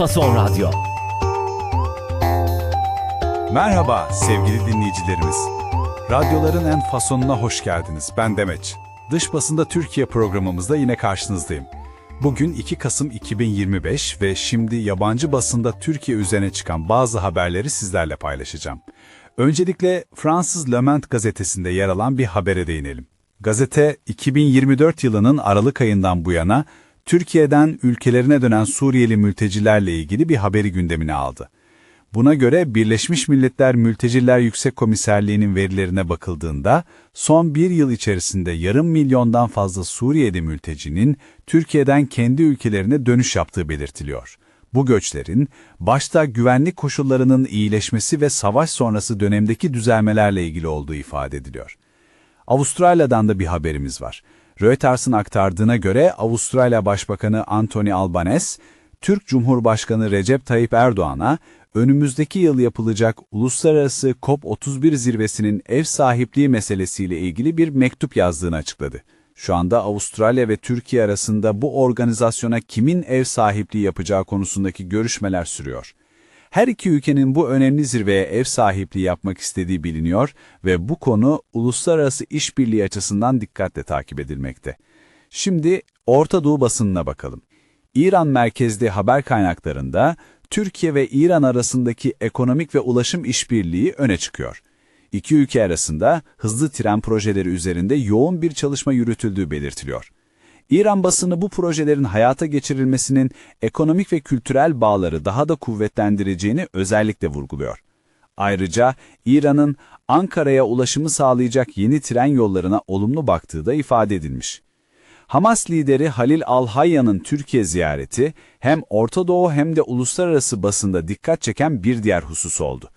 Fason Radyo. Merhaba sevgili dinleyicilerimiz. Radyoların en fasonuna hoş geldiniz. Ben Demeç. Dış basında Türkiye programımızda yine karşınızdayım. Bugün 2 Kasım 2025 ve şimdi yabancı basında Türkiye üzerine çıkan bazı haberleri sizlerle paylaşacağım. Öncelikle Fransız Le Monde gazetesinde yer alan bir habere değinelim. Gazete 2024 yılının Aralık ayından bu yana Türkiye'den ülkelerine dönen Suriyeli mültecilerle ilgili bir haberi gündemine aldı. Buna göre Birleşmiş Milletler Mülteciler Yüksek Komiserliği'nin verilerine bakıldığında son bir yıl içerisinde yarım milyondan fazla Suriyeli mültecinin Türkiye'den kendi ülkelerine dönüş yaptığı belirtiliyor. Bu göçlerin başta güvenlik koşullarının iyileşmesi ve savaş sonrası dönemdeki düzelmelerle ilgili olduğu ifade ediliyor. Avustralya'dan da bir haberimiz var. Reuters'ın aktardığına göre Avustralya Başbakanı Anthony Albanese, Türk Cumhurbaşkanı Recep Tayyip Erdoğan'a önümüzdeki yıl yapılacak Uluslararası COP31 zirvesinin ev sahipliği meselesiyle ilgili bir mektup yazdığını açıkladı. Şu anda Avustralya ve Türkiye arasında bu organizasyona kimin ev sahipliği yapacağı konusundaki görüşmeler sürüyor. Her iki ülkenin bu önemli zirveye ev sahipliği yapmak istediği biliniyor ve bu konu uluslararası işbirliği açısından dikkatle takip edilmekte. Şimdi Orta Doğu basınına bakalım. İran merkezli haber kaynaklarında Türkiye ve İran arasındaki ekonomik ve ulaşım işbirliği öne çıkıyor. İki ülke arasında hızlı tren projeleri üzerinde yoğun bir çalışma yürütüldüğü belirtiliyor. İran basını bu projelerin hayata geçirilmesinin ekonomik ve kültürel bağları daha da kuvvetlendireceğini özellikle vurguluyor. Ayrıca İran'ın Ankara'ya ulaşımı sağlayacak yeni tren yollarına olumlu baktığı da ifade edilmiş. Hamas lideri Halil Al-Hayyan'ın Türkiye ziyareti hem Orta Doğu hem de uluslararası basında dikkat çeken bir diğer husus oldu.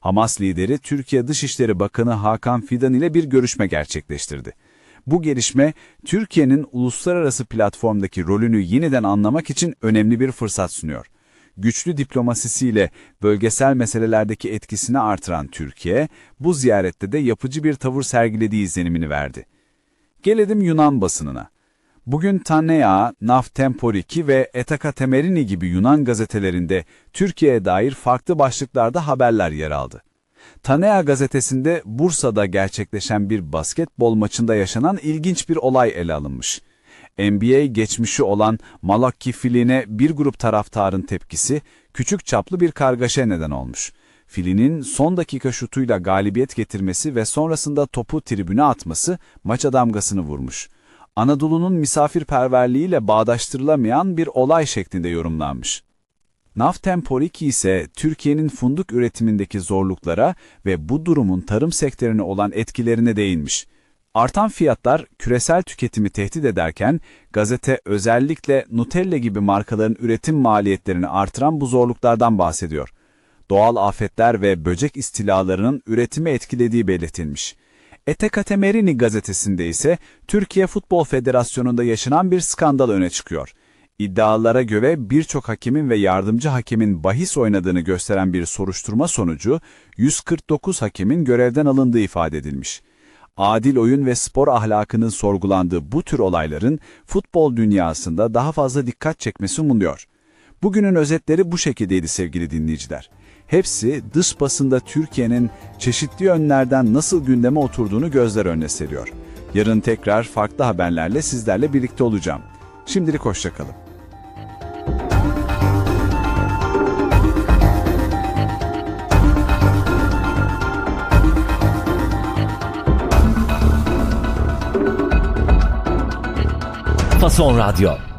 Hamas lideri Türkiye Dışişleri Bakanı Hakan Fidan ile bir görüşme gerçekleştirdi. Bu gelişme Türkiye'nin uluslararası platformdaki rolünü yeniden anlamak için önemli bir fırsat sunuyor. Güçlü diplomasisiyle bölgesel meselelerdeki etkisini artıran Türkiye, bu ziyarette de yapıcı bir tavır sergilediği izlenimini verdi. Gelelim Yunan basınına. Bugün Tanea, Naftemporiki ve Etaka Temerini gibi Yunan gazetelerinde Türkiye'ye dair farklı başlıklarda haberler yer aldı. Tanea gazetesinde Bursa'da gerçekleşen bir basketbol maçında yaşanan ilginç bir olay ele alınmış. NBA geçmişi olan Malakki filine bir grup taraftarın tepkisi küçük çaplı bir kargaşa neden olmuş. Filinin son dakika şutuyla galibiyet getirmesi ve sonrasında topu tribüne atması maça damgasını vurmuş. Anadolu'nun misafirperverliğiyle bağdaştırılamayan bir olay şeklinde yorumlanmış. Naftemporiki ise Türkiye'nin funduk üretimindeki zorluklara ve bu durumun tarım sektörüne olan etkilerine değinmiş. Artan fiyatlar küresel tüketimi tehdit ederken gazete özellikle Nutella gibi markaların üretim maliyetlerini artıran bu zorluklardan bahsediyor. Doğal afetler ve böcek istilalarının üretimi etkilediği belirtilmiş. Etekatemerini gazetesinde ise Türkiye Futbol Federasyonu'nda yaşanan bir skandal öne çıkıyor. İddialara göre birçok hakemin ve yardımcı hakemin bahis oynadığını gösteren bir soruşturma sonucu 149 hakemin görevden alındığı ifade edilmiş. Adil oyun ve spor ahlakının sorgulandığı bu tür olayların futbol dünyasında daha fazla dikkat çekmesi umunuyor. Bugünün özetleri bu şekildeydi sevgili dinleyiciler. Hepsi dış basında Türkiye'nin çeşitli yönlerden nasıl gündeme oturduğunu gözler önüne seriyor. Yarın tekrar farklı haberlerle sizlerle birlikte olacağım. Şimdilik hoşçakalın. Fason Radyo.